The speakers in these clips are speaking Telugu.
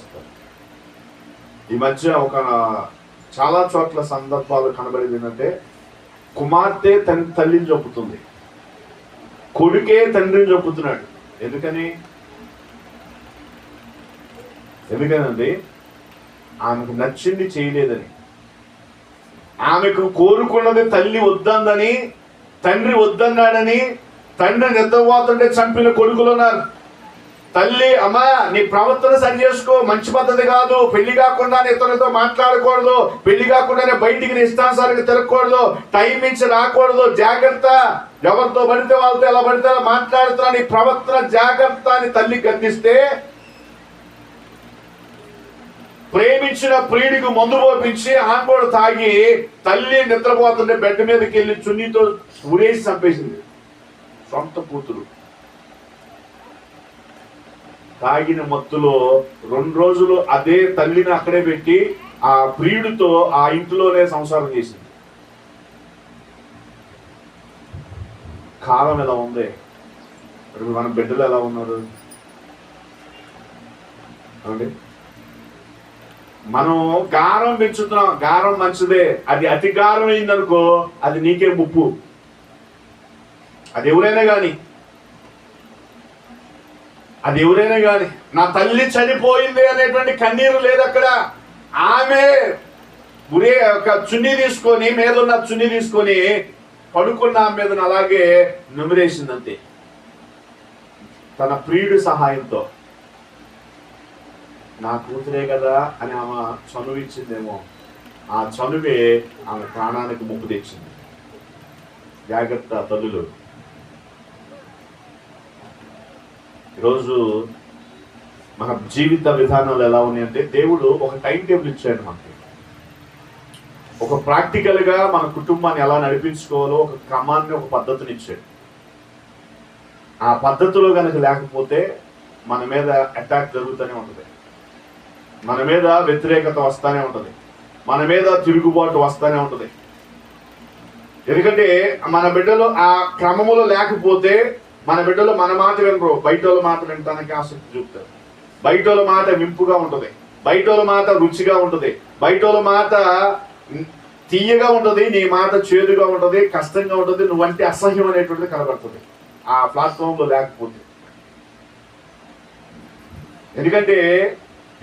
వస్తారు ఈ మధ్య ఒక చాలా చోట్ల సందర్భాలు కనబడింది ఏంటంటే కుమార్తె తన తల్లిని చెప్పుతుంది కొడుకే తండ్రిని చెప్పుతున్నాడు ఎందుకని? ఎందుకనండి ఆమెకు నచ్చింది చేయలేదని. ఆమెకు కోరుకున్నది తల్లి వద్దందని తండ్రి వద్దన్నాడని తండ్రి నిద్రపోతుంటే చంపిన కొడుకులు ఉన్నారు. తల్లి అమ్మా నీ ప్రవర్తన సరి చేసుకో. మంచి పద్ధతి కాదు. పెళ్ళి కాకుండా ఇతరులతో మాట్లాడకూడదు. పెళ్ళి కాకుండానే బయటికి నీ ఇష్టానుసారంగా తిరగకూడదు. టైం ఇచ్చి రాకూడదు. జాగ్రత్త. ఎవరితో పడితే వాళ్ళతో ఎలా పడితే అలా మాట్లాడుతున్నా. నీ ప్రవర్తన జాగ్రత్త అని తల్లి గద్దిస్తే ప్రేమించిన ప్రియుడికి మందు పోపించి ఆంబోడు తాగి తల్లి నిద్రపోతుంటే బెడ్ మీదకి వెళ్ళి చున్నీతో ఉరేసి చంపేసింది. సొంత కూతురు. తాగిన మత్తులో రెండు రోజులు అదే తల్లిని అక్కడే పెట్టి ఆ ప్రియుడితో ఆ ఇంట్లోనే సంసారం చేసింది. కాలం ఎలా ఉంది? ఇప్పుడు మన బిడ్డలు ఎలా ఉన్నారు? ఏమండి? మనం గారం పెంచుతున్నాం. గారం మంచిదే. అది అతి గారం అయిందనుకో అది నీకే ముప్పు. అది ఎవరైనా కానీ అది ఎవరైనా కానీ నా తల్లి చనిపోయింది అనేటువంటి కన్నీరు లేదు అక్కడ. ఆమె గురే ఒక చున్నీ తీసుకొని మీద ఉన్న చున్నీ తీసుకొని పడుకున్న ఆమె మీద అలాగే నుమిరేసిందంతే. తన ప్రియుడి సహాయంతో. నా కూతురే కదా అని ఆమె చనువు ఇచ్చిందేమో ఆ చనువే ఆమె ప్రాణానికి ముప్పు తెచ్చింది. జాగ్రత్త తల్లులు. ఈరోజు మన జీవిత విధానాలు ఎలా ఉన్నాయంటే దేవుడు ఒక టైం టేబుల్ ఇచ్చాడు మనకి. ఒక ప్రాక్టికల్గా మన కుటుంబాన్ని ఎలా నడిపించుకోవాలో ఒక క్రమాన్ని ఒక పద్ధతిని ఇచ్చాడు. ఆ పద్ధతిలో కనుక లేకపోతే మన మీద అటాక్ జరుగుతూనే ఉంటుంది. మన మీద వ్యతిరేకత వస్తూనే ఉంటుంది. మన మీద తిరుగుబాటు వస్తూనే ఉంటుంది. ఎందుకంటే మన బిడ్డలు ఆ క్రమములో లేకపోతే మన బిడ్డలు మన మాట వినరు. బయట వాళ్ళ మాట వినటానికి ఆసక్తి చూపుతారు. బయట వాళ్ళ మాట వింపుగా ఉంటుంది. బయట వాళ్ళ మాట రుచిగా ఉంటుంది. బయట వాళ్ళ మాట తీయగా ఉంటుంది నీ మాట చేదుగా ఉంటుంది కష్టంగా ఉంటుంది నువ్వంటే అసహ్యం అనేటువంటిది కనబడుతుంది. ఆ ప్లాట్ఫామ్లో లేకపోతే. ఎందుకంటే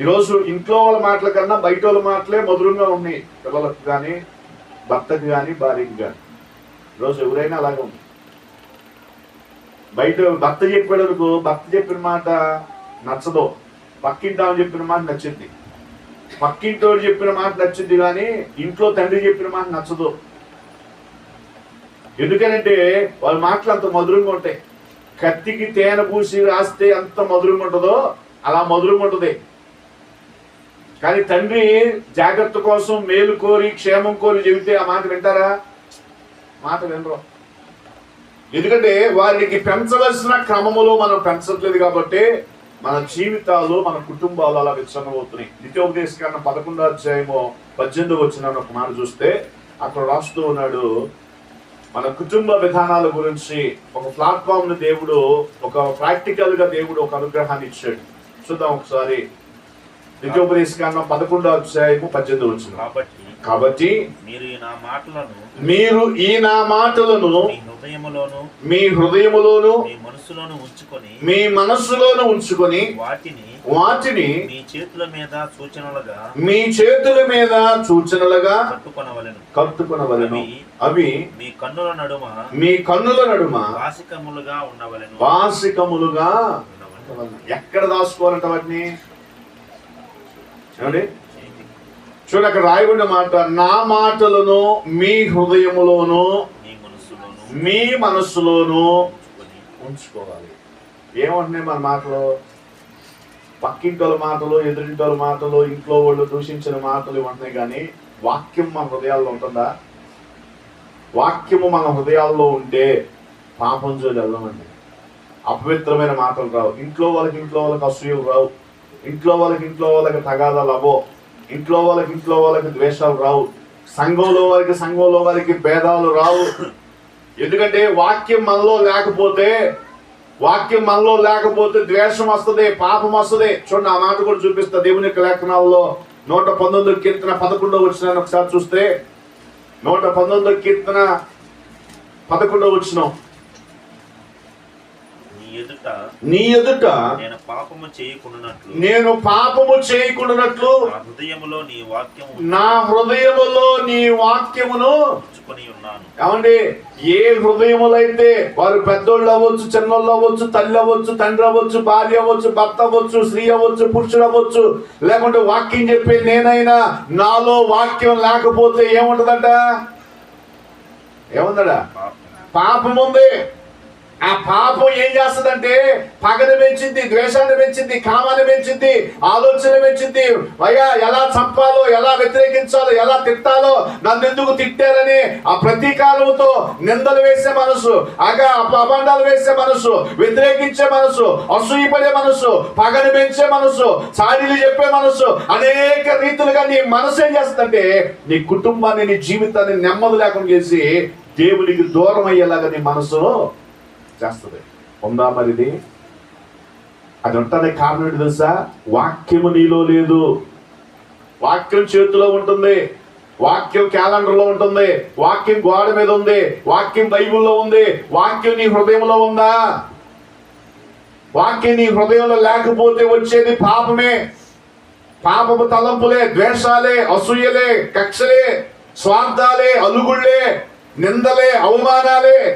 ఈరోజు ఇంట్లో వాళ్ళ మాటల కన్నా బయట వాళ్ళ మాటలే మధురంగా ఉన్నాయి. పిల్లలకు కానీ భర్తకు కానీ భార్యకు కానీ ఈరోజు ఎవరైనా అలాగే ఉంది బయట భర్త చెప్పేటప్పుడు భర్త చెప్పిన మాట నచ్చదు. పక్కింటి ఆమె చెప్పిన మాట నచ్చింది. పక్కింటోడు చెప్పిన మాట నచ్చింది కానీ ఇంట్లో తండ్రి చెప్పిన మాట నచ్చదు. ఎందుకనంటే వాళ్ళ మాటలు అంత మధురంగా ఉంటాయి. కత్తికి తేనె పూసి రాస్తే అంత మధురంగా ఉంటుందో అలా మధురంగా ఉంటుంది. కానీ తండ్రి జాగ్రత్త కోసం మేలు కోరి క్షేమం కోరి చెబితే ఆ మాట వింటారా? మాట వినరు. ఎందుకంటే వారికి పెంచవలసిన క్రమములో మనం పెంచట్లేదు కాబట్టి మన జీవితాలు మన కుటుంబాలు అలా విచ్ఛన్నమవుతున్నాయి. నిత్యోపదేశకరణ పదకొండో అధ్యాయము పద్దెనిమిది వచ్చిన ఒక మాట చూస్తే అక్కడ రాస్తూ ఉన్నాడు మన కుటుంబ విధానాల గురించి ఒక ప్లాట్ఫామ్ను దేవుడు ఒక ప్రాక్టికల్గా దేవుడు ఒక అనుగ్రహాన్ని ఇచ్చాడు. చూద్దాం ఒకసారి. నిత్యోపదేశకరణ పదకొండో అధ్యాయము పద్దెనిమిది వచ్చిన కాబట్టి కాబట్టి మీరు ఈ నా మాటలను మీరు ఈ నా మాటలను మీ హృదయములోను మీ హృదయములోను మీ మనసులోను ఉంచుకొని మీ మనస్సులోను ఉంచుకొని వాటిని వాటిని మీ చేతుల మీద సూచనలుగా మీ చేతుల మీద సూచనలుగా కట్టుకొనవలెను. కట్టుకునవలను. అవి మీ కన్నుల నడుమ మీ కన్నుల నడుమ వాసికములుగా ఉండవలెను. వాసికములుగా. ఎక్కడ దాచుకోవాలంట వాటిని? ఏమండి? చూడండి అక్కడ రాయబడిన మాట నా మాటలను మీ హృదయములోను మీ మనస్సులోను ఉంచుకోవాలి. ఏమంటున్నాయి మన మాటలు? పక్కింటోల మాటలు ఎదురింటోల మాటలు ఇంట్లో వాళ్ళు దూషించిన మాటలు ఇవంటున్నాయి కానీ వాక్యం మన హృదయాల్లో ఉంటుందా? వాక్యము మన హృదయాల్లో ఉంటే పాపం జోలి వెళ్ళమండి అపవిత్రమైన మాటలు రావు. ఇంట్లో వాళ్ళకి ఇంట్లో వాళ్ళకి అసూయలు రావు. ఇంట్లో వాళ్ళకి ఇంట్లో వాళ్ళకి తగాదాలు అవో ఇంట్లో వాళ్ళకి ఇంట్లో వాళ్ళకి ద్వేషాలు రావు. సంఘంలో వారికి సంఘంలో వారికి భేదాలు రావు. ఎందుకంటే వాక్యం మనలో లేకపోతే వాక్యం మనలో లేకపోతే ద్వేషం వస్తుంది పాపం వస్తుంది. చూడండి ఆ మాట కూడా చూపిస్తా దేవుని యొక్క లేఖనాల్లో. నూట పంతొమ్మిది కీర్తన పదకొండో వచ్చిన ఒకసారి చూస్తే నూట పంతొమ్మిదో కీర్తన పదకొండో వచ్చినాం ఎదుట నీ ఎదుట నేను పాపము చేయకుండానట్లు. నేను పాపము చేయకుండానట్లు నా హృదయములో నీ వాక్యము నా హృదయములో నీ వాక్యమును ఉంచుకొని ఉన్నాను. ఏమండి? ఏ హృదయములైతే వారు పెద్దోళ్ళు అవ్వచ్చు చిన్నోళ్ళు అవ్వచ్చు తల్లి అవ్వచ్చు తండ్రి అవ్వచ్చు భార్య అవ్వచ్చు భర్త అవ్వచ్చు స్త్రీ అవ్వచ్చు పురుషుడు అవ్వచ్చు లేకుంటే వాక్యం చెప్పే నేనైనా నాలో వాక్యం లేకపోతే ఏముంటదట? ఏముందడా పాపం ఉంది. ఆ పాపం ఏం చేస్తుందంటే పగను పెంచింది ద్వేషాన్ని పెంచింది కామాన్ని పెంచింది ఆలోచన పెంచింది. అయ్యా ఎలా చంపాలో ఎలా వ్యతిరేకించాలో ఎలా తిట్టాలో నన్ను ఎందుకు తిట్టారని ఆ ప్రతీకారంతో నిందలు వేసే మనసు అగా అబండాలు వేసే మనసు వ్యతిరేకించే మనసు అసూయపడే మనసు పగను పెంచే మనసు సాడీలు చెప్పే మనసు అనేక రీతులుగా నీ మనసు ఏం చేస్తుందంటే నీ కుటుంబాన్ని నీ జీవితాన్ని నెమ్మది లేకుండా చేసి దేవునికి దూరం అయ్యేలాగా నీ మనసును చేస్తుంది. ఉందా మరిది అది ఉంటుంది కారణం ఏంటి తెలుసా? వాక్యము నీలో లేదు. వాక్యం చేతిలో ఉంటుంది. వాక్యం క్యాలెండర్లో ఉంటుంది. వాక్యం గోడ మీద ఉంది. వాక్యం బైబుల్లో ఉంది. వాక్యం నీ హృదయంలో ఉందా? వాక్యం నీ హృదయంలో లేకపోతే వచ్చేది పాపమే. పాపము తలంపులే ద్వేషాలే అసూయలే కక్షలే స్వార్థాలే అలుగుళ్ళే నిందలే అవమానాలే.